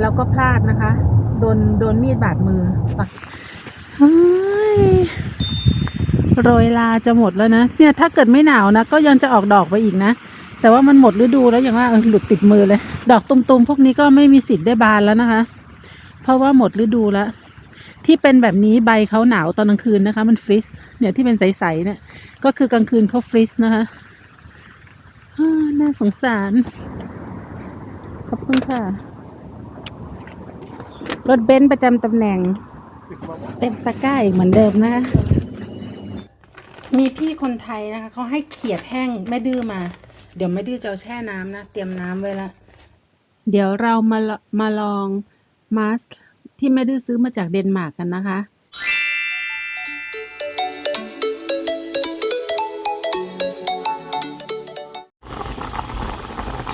แล้วก็พลาดนะคะ โดนโดนมีดบาดมือปะเฮ้ยโรยลาจะหมดแล้วนะ เนี่ยถ้าเกิดไม่หนาวนะ ก็ยังจะออกดอกไปอีกนะ แต่ว่ามันหมดฤดูแล้วอย่างว่าหลุดติดมือเลย ดอกตุ่มๆพวกนี้ก็ไม่มีสิทธิ์ได้บานแล้วนะคะ เพราะว่าหมดฤดูแล้วที่เป็นแบบนี้ใบเขาหนาวตอนกลางคืนนะคะ มันฟรีซเนี่ยที่เป็นใสๆเนี่ย ก็คือกลางคืนเขาฟรีซนะคะน่าสงสาร ขอบคุณค่ะ รถเบนซ์ประจำตำแหน่ง เต็มตะกร้าอีกเหมือนเดิมนะคะมีพี่คนไทยนะคะเขาให้เขียดแห้งแม่ดื้อมา เดี๋ยวแม่ดื้อจะเอาแช่น้ำนะ เตรียมน้ำไว้ละ เดี๋ยวเรามาลมาลองมาสก์ที่แม่ดื้อซื้อมาจากเดนมาร์กกันนะคะ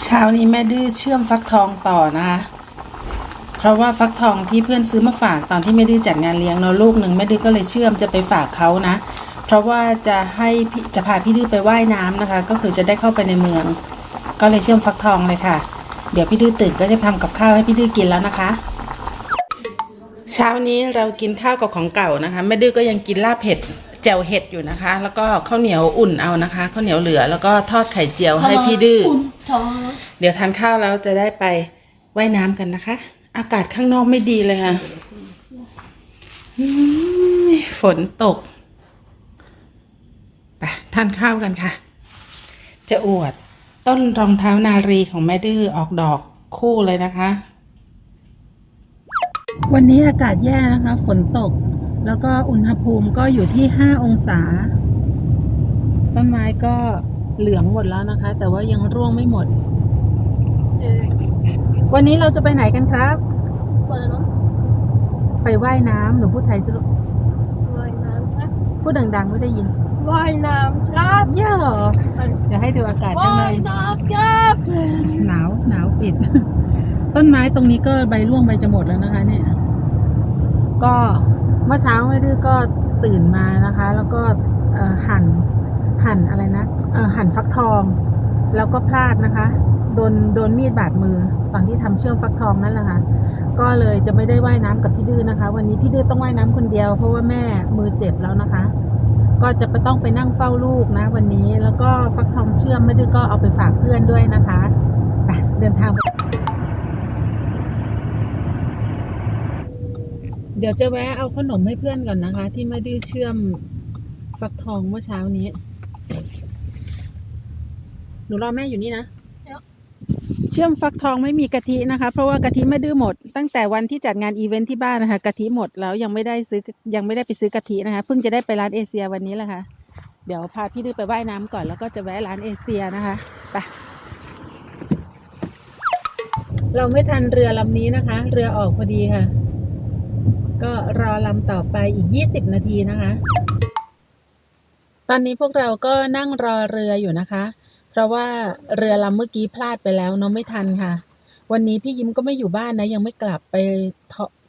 เช้านี้แม่ดื้อเชื่อมฟักทองต่อนะคะ เพราะว่าฟักทองที่เพื่อนซื้อมาฝากตอนที่แม่ดื้อจัดงานเลี้ยงเนาะลูกหนึ่งแม่ดื้อก็เลยเชื่อมจะไปฝากเขานะ เพราะว่าจะให้พี่จะพาพี่ดื้อไปว่ายน้ำนะคะ ก็คือจะได้เข้าไปในเมือง ก็เลยเชื่อมฟักทองเลยค่ะ เดี๋ยวพี่ดื้อตื่นก็จะทำกับข้าวให้พี่ดื้อกินแล้วนะคะ เช้านี้เรากินข้าวกับของเก่านะคะแม่ดื้อก็ยังกินลาบเผ็ดแจ่วเห็ดอยู่นะคะ แล้วก็ข้าวเหนียวอุ่นเอานะคะข้าวเหนียวเหลือแล้วก็ทอดไข่เจียวให้พี่ดื้อท้องเดี๋ยวทานข้าวแล้วจะได้ไปว่ายน้ำกันนะคะ อากาศข้างนอกไม่ดีเลยค่ะฝนตก ไปทานข้าวกันค่ะ จะอวดต้นรองเท้านารีของแม่ดื้อออกดอกคู่เลยนะคะ วันนี้อากาศแย่นะคะ ฝนตก แล้วก็อุณหภูมิก็อยู่ที่5องศา ต้นไม้ก็เหลืองหมดแล้วนะคะ แต่ว่ายังร่วงไม่หมด วันนี้เราจะไปไหนกันครับ เปิดน้ไปว่ายน้ำหนูพูดไทยสิลูกำว่ายน้ำครับพูดดังๆไม่ได้ยินว่ายน้ำครับเย่อเดี๋ยวให้ดูอากาศข้างในว่ายน้ำครับหนาวหนาวปิด ต้นไม้ตรงนี้ก็ใบร่วงใบจะหมดแล้วนะคะ เนี่ย ก็เมื่อเช้าแม่ดื้อก็ตื่นมานะคะ แล้วก็เอ่อหั่นหั่นอะไรนะเอ่อหั่นฟักทอง แล้วก็พลาดนะคะ โดนโดนมีดบาดมือตอนที่ทำเชื่อมฟักทองนั่นแหละค่ะ ก็เลยจะไม่ได้ว่ายน้ำกับพี่ดื้อนะคะ วันนี้พี่ดื้อต้องว่ายน้ำคนเดียว เพราะว่าแม่มือเจ็บแล้วนะคะ ก็จะไปต้องไปนั่งเฝ้าลูกนะ วันนี้แล้วก็ฟักทองเชื่อมแม่ดื้อก็เอาไปฝากเพื่อนด้วยนะคะไปเดินทางเดี๋ยวจะแวะเอาขนมให้เพื่อนก่อนนะคะ ที่แม่ดื้อเชื่อมฟักทองเมื่อเช้านี้ หนูรอแม่อยู่นี่นะ เชื่อมฟักทองไม่มีกะทินะคะ เพราะว่ากะทิไม่ดื้อหมด ตั้งแต่วันที่จัดงานอีเวนท์ที่บ้านนะคะกะทิหมดแล้วยังไม่ได้ซื้อยังไม่ได้ไปซื้อกะทินะคะ เพิ่งจะได้ไปร้านเอเชียวันนี้แหละค่ะเดี๋ยวพาพี่ดื้อไปว่ายน้ำก่อนแล้วก็จะแวะร้านเอเชียนะคะไปเราไม่ทันเรือลำนี้นะคะ เรือออกพอดีค่ะ ก็รอลำต่อไปอีก 20 นาทีนะคะ ตอนนี้พวกเราก็นั่งรอเรืออยู่นะคะ เพราะว่าเรือลำเมื่อกี้พลาดไปแล้วเนาะไม่ทันค่ะ วันนี้พี่ยิ้มก็ไม่อยู่บ้านนะ ยังไม่กลับไป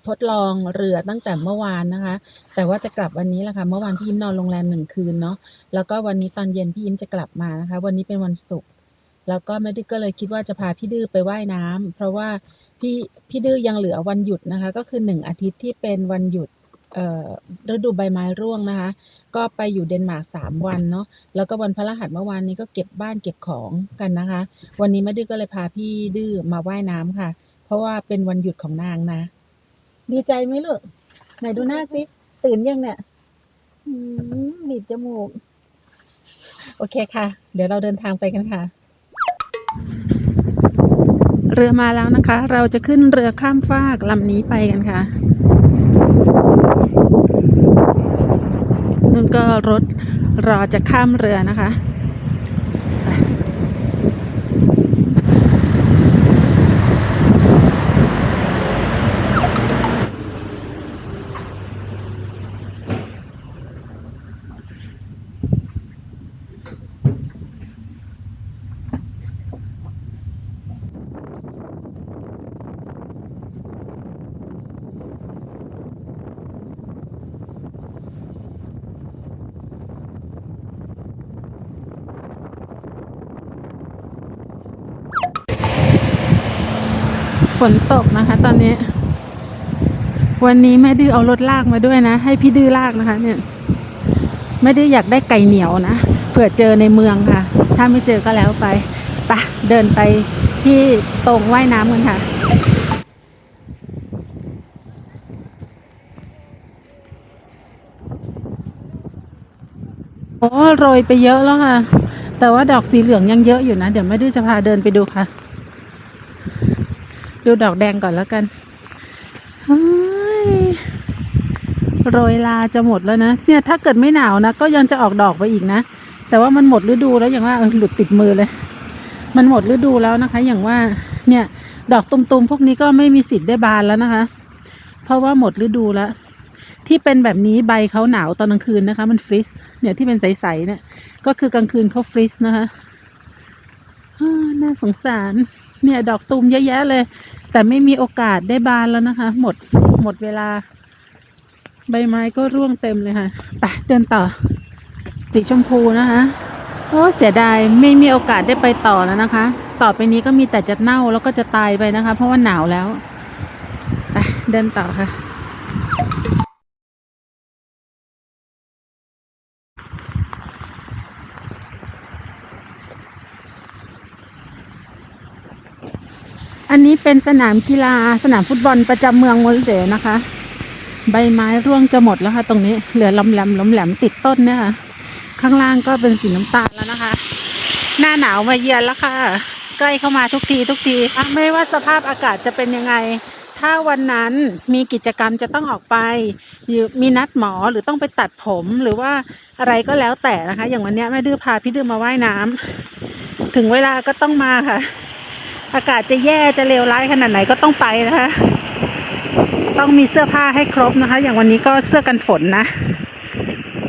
ทดลองเรือตั้งแต่เมื่อวานนะคะ แต่ว่าจะกลับวันนี้แหละค่ะ เมื่อวานพี่ยิ้มนอนโรงแรมหนึ่งคืนเนาะ แล้วก็วันนี้ตอนเย็นพี่ยิ้มจะกลับมานะคะ วันนี้เป็นวันศุกร์แล้วก็แม่ดื้อก็เลยคิดว่าจะพาพี่ดื้อไปว่ายน้ำเพราะว่าพี่พี่ดื้อยังเหลือวันหยุดนะคะ ก็คือหนึ่งอาทิตย์ที่เป็นวันหยุด ฤดูใบไม้ร่วงนะคะ ก็ไปอยู่เดนมาร์กสามวันเนาะแล้วก็วันพฤหัสเมื่อวานนี้ก็เก็บบ้านเก็บของกันนะคะ วันนี้แม่ดื้อก็เลยพาพี่ดื้อมาว่ายน้ำค่ะ เพราะว่าเป็นวันหยุดของนางนะ ดีใจไหมลูกไหนดูหน้าสิตื่นยังเนี่ยบีบจมูก โอเคค่ะ เดี๋ยวเราเดินทางไปกันค่ะ เรือมาแล้วนะคะ เราจะขึ้นเรือข้ามฟากลำนี้ไปกันค่ะ นู่นก็รถรอจะข้ามเรือนะคะ ฝนตกนะคะ ตอนนี้ วันนี้แม่ดื้อเอารถลากมาด้วยนะ ให้พี่ดื้อลากนะคะ เนี่ยแม่ได้อยากได้ไก่เหนียวนะเผื่อเจอในเมืองค่ะ ถ้าไม่เจอก็แล้วไปไปะเดินไปที่ตรงว่ายน้ำกันค่ะโอ้โรยไปเยอะแล้วค่ะ แต่ว่าดอกสีเหลืองยังเยอะอยู่นะ เดี๋ยวแม่ดื้อจะพาเดินไปดูค่ะ ดูดอกแดงก่อนแล้วกันฮ้ยโรยลาจะหมดแล้วนะ เนี่ยถ้าเกิดไม่หนาวนะ ก็ยังจะออกดอกไปอีกนะ แต่ว่ามันหมดฤดูแล้วอย่างว่าหลุดติดมือเลย มันหมดฤดูแล้วนะคะ อย่างว่า เนี่ย ดอกตุ่มๆพวกนี้ก็ไม่มีสิทธิ์ได้บานแล้วนะคะ เพราะว่าหมดฤดูแล้ว ที่เป็นแบบนี้ใบเขาหนาวตอนกลางคืนนะคะ มันฟรีซเนี่ยที่เป็นใสๆเนี่ย ก็คือกลางคืนเขาฟรีซนะคะน่าสงสาร เนี่ยดอกตูมเยอะแยะเลย แต่ไม่มีโอกาสได้บานแล้วนะคะ หมดหมดเวลา ใบไม้ก็ร่วงเต็มเลยค่ะไปเดินต่อ สีชมพูนะคะโอ้เสียดายไม่มีโอกาสได้ไปต่อแล้วนะคะ ต่อไปนี้ก็มีแต่จะเน่าแล้วก็จะตายไปนะคะ เพราะว่าหนาวแล้วไปเดินต่อค่ะ อันนี้เป็นสนามกีฬาสนามฟุตบอลประจำเมืองโมลเดนะคะ ใบไม้ร่วงจะหมดแล้วค่ะ ตรงนี้เหลือลำแหลมลำแหลมติดต้นเนี่ยค่ะ ข้างล่างก็เป็นสีน้ำตาลแล้วนะคะ หน้าหนาวมาเยือนแล้วค่ะ ใกล้เข้ามาทุกทีทุกทีไม่ว่าสภาพอากาศจะเป็นยังไง ถ้าวันนั้นมีกิจกรรมจะต้องออกไปมีนัดหมอหรือต้องไปตัดผมหรือว่าอะไรก็แล้วแต่นะคะ อย่างวันนี้แม่ดื้อพาพี่ดื้อมาว่ายน้ำถึงเวลาก็ต้องมาค่ะ อากาศจะแย่จะเลวร้ายขนาดไหนก็ต้องไปนะคะ ต้องมีเสื้อผ้าให้ครบนะคะ อย่างวันนี้ก็เสื้อกันฝนนะ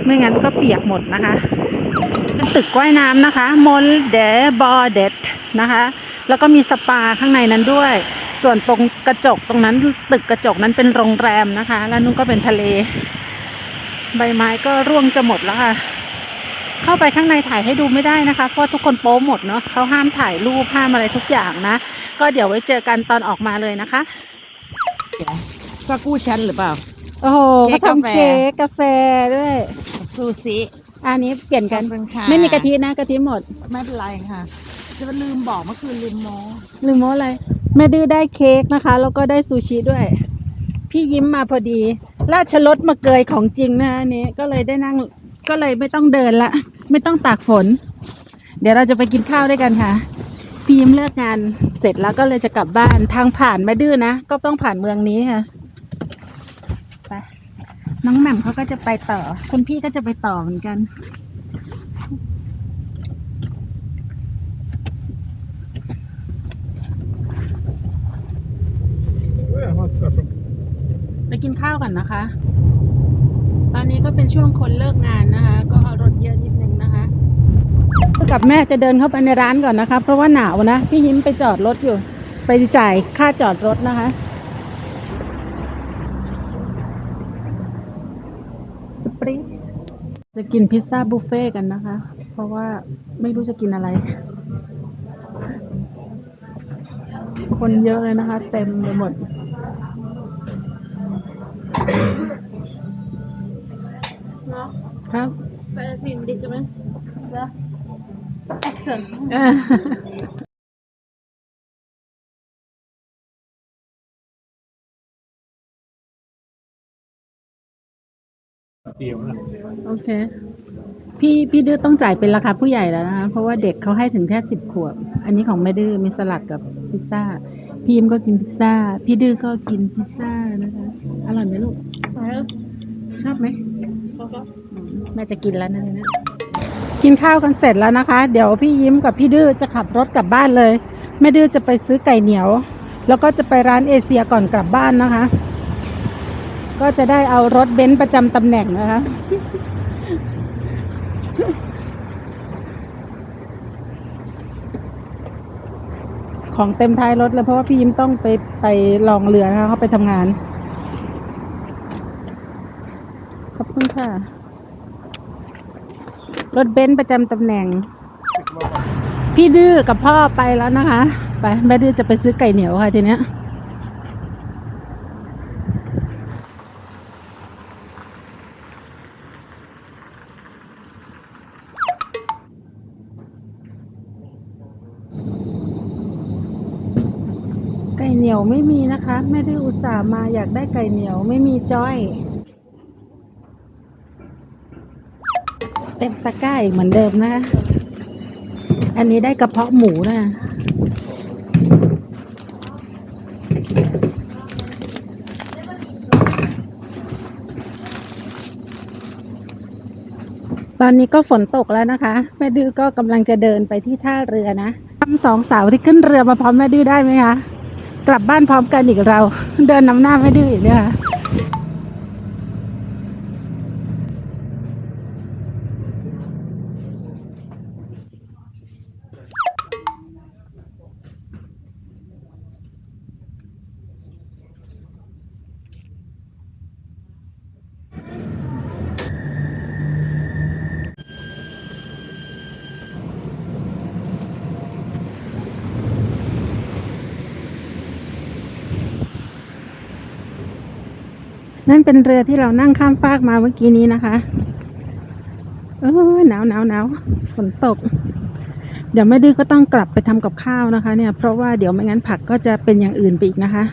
ไม่งั้นก็เปียกหมดนะคะ ตึกว่ายน้ำนะคะมอลเดบอเดตนะคะ แล้วก็มีสปาข้างในนั้นด้วย ส่วนตรงกระจกตรงนั้นตึกกระจกนั้นเป็นโรงแรมนะคะ แล้วนู่นก็เป็นทะเล ใบไม้ก็ร่วงจะหมดแล้วค่ะ เข้าไปข้างในถ่ายให้ดูไม่ได้นะคะ เพราะทุกคนโป๊หมดเนาะเขาห้ามถ่ายรูปห้ามอะไรทุกอย่างนะ ก็เดี๋ยวไว้เจอกันตอนออกมาเลยนะคะก็กู้ชั้นหรือเปล่า โอ้โหเค้เขากกาแฟ ทำเค้กกาแฟด้วย ซูซิอันนี้เปลี่ยนกันขอบคุณค่ะไม่มีกะทินะกะทิหมด ไม่เป็นไรค่ะ จะลืมบอกเมื่อคืนลืมโมลืมโม้อะไร แม่ดื้อได้เค้กนะคะ แล้วก็ได้ซูชิด้วย พี่ยิ้มมาพอดี ราชรถมาเกยของจริงนะอันนี้ก็เลยได้นั่ง ก็เลยไม่ต้องเดินละ ไม่ต้องตากฝน เดี๋ยวเราจะไปกินข้าวด้วยกันค่ะ พี่ยิ้มเลิกงานเสร็จแล้วก็เลยจะกลับบ้านทางผ่านแม่ดื้อนะ ก็ต้องผ่านเมืองนี้ค่ะไปน้องแหม่มเขาก็จะไปต่อ คุณพี่ก็จะไปต่อเหมือนกันไปกินข้าวกันนะคะต อนนี้ก็เป็นช่วงคนเลิกงานนะคะ ก็รถเยอะนิดนึงนะคะกับแม่จะเดินเข้าไปในร้านก่อนนะคะ เพราะว่าหนาวนะ พี่ยิ้มไปจอดรถอยู่ ไปจ่ายค่าจอดรถนะคะ สปริงจะกินพิซซ่าบุฟเฟ่ต์กันนะคะ เพราะว่าไม่รู้จะกินอะไร คนเยอะเลยนะคะ เต็มไปหมดเนาะ ครับไปฟิล์มดิจิทัลจ้ะแอคชั่นโอเค พี่พี่ดื้อต้องจ่ายเป็นราคาผู้ใหญ่แล้วนะคะ เพราะว่าเด็กเขาให้ถึงแค่สิบขวบ อันนี้ของแม่ดื้อมีสลัดกับพิซซ่า พี่ยิมก็กินพิซซ่า พี่ดื้อก็กินพิซซ่านะคะ อร่อยไหมลูก ชอบไหม แม่จะกินแล้วนะเนี่ยกินข้าวกันเสร็จแล้วนะคะ เดี๋ยวพี่ยิ้มกับพี่ดื้อจะขับรถกลับบ้านเลย แม่ดื้อจะไปซื้อไก่เหนียว แล้วก็จะไปร้านเอเชียก่อนกลับบ้านนะคะ ก็จะได้เอารถเบนซ์ประจำตำแหน่งนะคะ ของเต็มท้ายรถเลยเพราะว่าพี่ยิ้มต้องไปไปลองเรือนะคะเขาไปทำงาน ขอบคุณค่ะ รถเบนซ์ประจำตำแหน่ง พี่ดื้อกับพ่อไปแล้วนะคะ ไปแม่ดื้อจะไปซื้อไก่เหนียวค่ะทีเนี้ยไก่เหนียวไม่มีนะคะแม่ดื้อุตส่าห์มาอยากได้ไก่เหนียวไม่มีจ้อย เต็มตะกร้าอีกเหมือนเดิมนะคะ อันนี้ได้กระเพาะหมูนะ ตอนนี้ก็ฝนตกแล้วนะคะ แม่ดื้อก็กำลังจะเดินไปที่ท่าเรือนะทำสองสาวที่ขึ้นเรือมาพร้อมแม่ดื้อได้ไหมคะ กลับบ้านพร้อมกันอีกเรา เดินนำหน้าแม่ดื้ออีกเนี่ยค่ะ นั่นเป็นเรือที่เรานั่งข้ามฟากมาเมื่อกี้นี้นะคะ เออหนาวหนาวหนาวฝนตก เดี๋ยวแม่ดื้อก็ต้องกลับไปทำกับข้าวนะคะ เนี่ย เพราะว่าเดี๋ยวไม่งั้นผักก็จะเป็นอย่างอื่นไปอีกนะคะ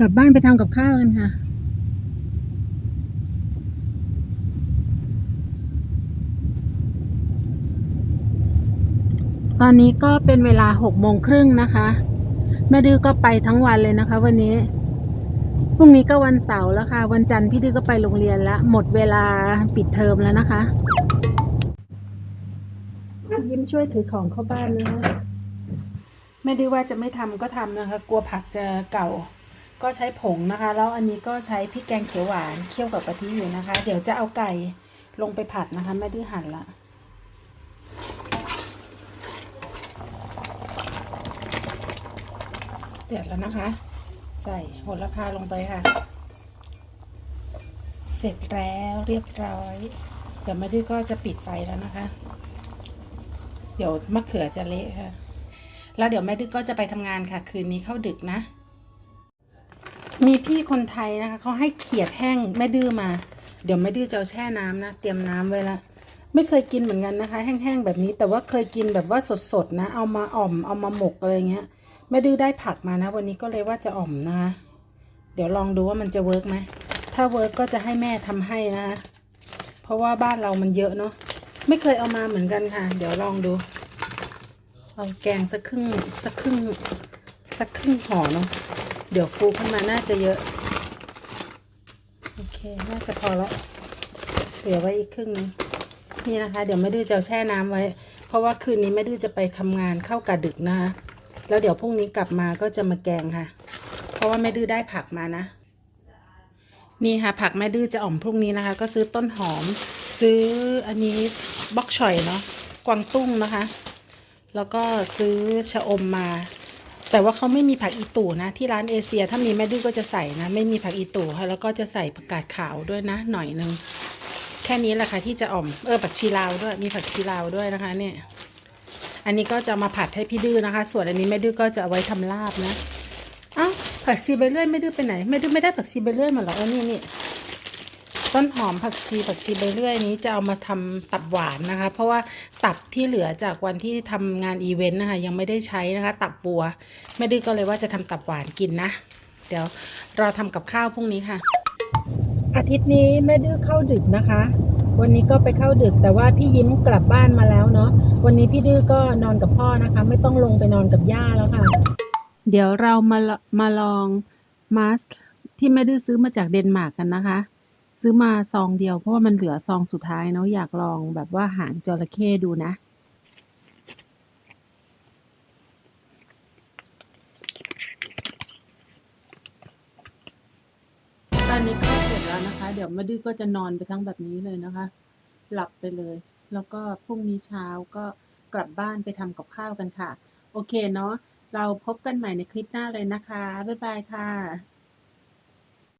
กลับบ้านไปทำกับข้าวกันค่ะ อนนี้ก็เป็นเวลาหกโมงครึ่งนะคะแม่ดื้อก็ไปทั้งวันเลยนะคะ วันนี้พรุ่งนี้ก็วันเสาร์แล้วค่ะ วันจันทร์พี่ดื้อก็ไปโรงเรียนแล้วหมดเวลาปิดเทอมแล้วนะคะ ยิ้มช่วยถือของเข้าบ้านนะคะแม่ดื้อว่าจะไม่ทำก็ทำนะคะ กลัวผักจะเก่า ก็ใช้ผงนะคะ แล้วอันนี้ก็ใช้พริกแกงเขียวหวานเคี่ยวกับกะทิอยู่นะคะ เดี๋ยวจะเอาไก่ลงไปผัดนะคะแม่ดื้อหั่นละ เดือดแล้วนะคะ ใส่โหระพาลงไปค่ะ เสร็จแล้วเรียบร้อย เดี๋ยวแม่ดื้อก็จะปิดไฟแล้วนะคะ เดี๋ยวมะเขือจะเละค่ะ แล้วเดี๋ยวแม่ดื้อก็จะไปทำงานค่ะ คืนนี้เข้าดึกนะ มีพี่คนไทยนะคะเขาให้เขียดแห้งแม่ดื้อมา เดี๋ยวแม่ดื้อจะเอาแช่น้ำนะ เตรียมน้ำไว้ละไม่เคยกินเหมือนกันนะคะ แห้งๆแบบนี้แต่ว่าเคยกินแบบว่าสดๆนะ เอามาอ่อมเอามาหมกอะไรเงี้ย แม่ดื้อได้ผักมานะ วันนี้ก็เลยว่าจะอ่อมนะคะเดี๋ยวลองดูว่ามันจะเวิร์กไหมถ้าเวิร์กก็จะให้แม่ทำให้นะคะเพราะว่าบ้านเรามันเยอะเนาะไม่เคยเอามาเหมือนกันค่ะ เดี๋ยวลองดูเอาแกงสักครึ่งสักครึ่งสักครึ่งห่อเนาะเดี๋ยวฟูขึ้นมาน่าจะเยอะโอเคน่าจะพอแล้วเหลือไว้อีกครึ่งนึงนี่นะคะ เดี๋ยวแม่ดื้อจะแช่น้ำไว้ เพราะว่าคืนนี้แม่ดื้อจะไปทำงานเข้ากะดึกนะคะ แล้วเดี๋ยวพรุ่งนี้กลับมาก็จะมาแกงค่ะ เพราะว่าแม่ดื้อได้ผักมานะ นี่ค่ะ ผักแม่ดื้อจะอ่อมพรุ่งนี้นะคะ ก็ซื้อต้นหอม ซื้ออันนี้บล็อกฉ่อยเนาะกวางตุ้งนะคะ แล้วก็ซื้อชะอมมา แต่ว่าเขาไม่มีผักอีตู่นะ ที่ร้านเอเชีย ถ้ามีแม่ดื้อก็จะใส่นะ ไม่มีผักอีตู่ค่ะ แล้วก็จะใส่ผักกาดขาวด้วยนะ หน่อยนึงแค่นี้แหละค่ะที่จะอ่อมเออผักชีลาวด้วยมีผักชีลาวด้วยนะคะ เนี่ย อันนี้ก็จะมาผัดให้พี่ดื้อนะคะ ส่วนอันนี้แม่ดื้อก็จะเอาไว้ทำลาบนะอ้าวผักชีใบเลื่อยแม่ดื้อไปไหนแม่ดื้อไม่ได้ผักชีใบเลื่อยมาหรอเออนี่นี่ต้นหอมผักชีผักชีใบเลื่อยนี้จะเอามาทำตับหวานนะคะ เพราะว่าตับที่เหลือจากวันที่ทำงานอีเวนต์นะคะยังไม่ได้ใช้นะคะตับบัวแม่ดื้อก็เลยว่าจะทำตับหวานกินนะ เดี๋ยวเราทำกับข้าวพรุ่งนี้ค่ะ อาทิตย์นี้แม่ดื้อเข้าดึกนะคะ วันนี้ก็ไปเข้าดึกแต่ว่าพี่ยิ้มกลับบ้านมาแล้วเนาะวันนี้พี่ดื้อก็นอนกับพ่อนะคะ ไม่ต้องลงไปนอนกับย่าแล้วค่ะ เดี๋ยวเรามาลมาลองมาสก์ที่แม่ดื้อซื้อมาจากเดนมาร์กกันนะคะ ซื้อมาซองเดียวเพราะว่ามันเหลือซองสุดท้ายเนาะอยากลองแบบว่าหางจระเข้ดูนะ เดี๋ยวม่ดื้อก็จะนอนไปทั้งแบบนี้เลยนะคะ หลับไปเลย แล้วก็พรุ่งนี้เช้าก็กลับบ้านไปทำกับข้าวกันค่ะ โอเคเนาะเราพบกันใหม่ในคลิปหน้าเลยนะคะ บ๊ายบายค่ะ